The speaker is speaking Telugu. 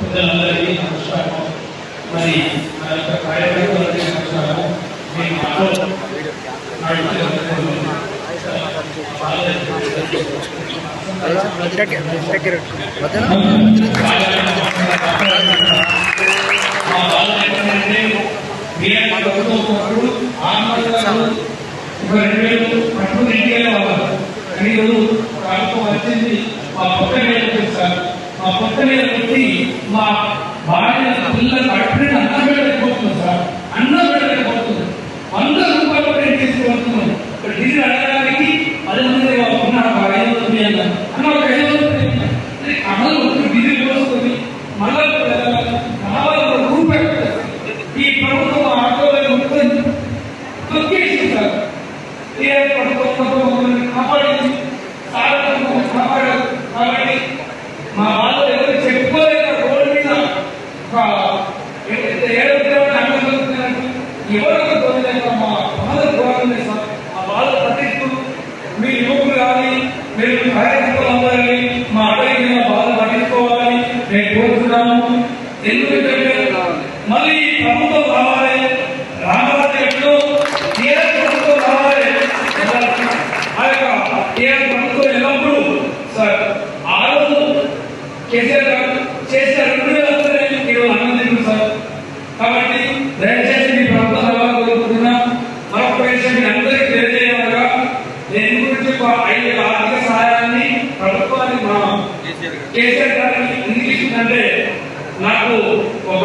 పెద్దలందరికీ నమస్కారం మరి నా యొక్క కార్యకర్తలకి వచ్చింది మా పక్క మీద సార్ మా పక్క మీద పెట్టి మా భార్య పిల్లలు అట్టిన అన్నం పెట్టలేకపోతుంది సార్ అన్నం పెట్టలేకపోతుంది వంద రూపాయలు ప్రింట్ తీసుకువస్తున్నాం ఇక్కడ డీజిల్ అడగడానికి ఎవరికి మంది ఉన్నారు ఒక సార్ ఏ మా వాళ్ళు ఎవరు బాధ ఘోరంగా మీ యువకులు కానీ మీరు కార్యకర్తలు అవ్వాలి మా అడవి మా బాధ పట్టించుకోవాలని నేను కోరుతున్నాను. ఎందుకంటే మళ్ళీ ప్రభుత్వం రావాలి రామరాజు ఎట్లు ఏ ప్రభుత్వం రావాలి ఆ యొక్క కేసీఆర్ గారికి ఇంగ్లీష్ కంటే నాకు ఒక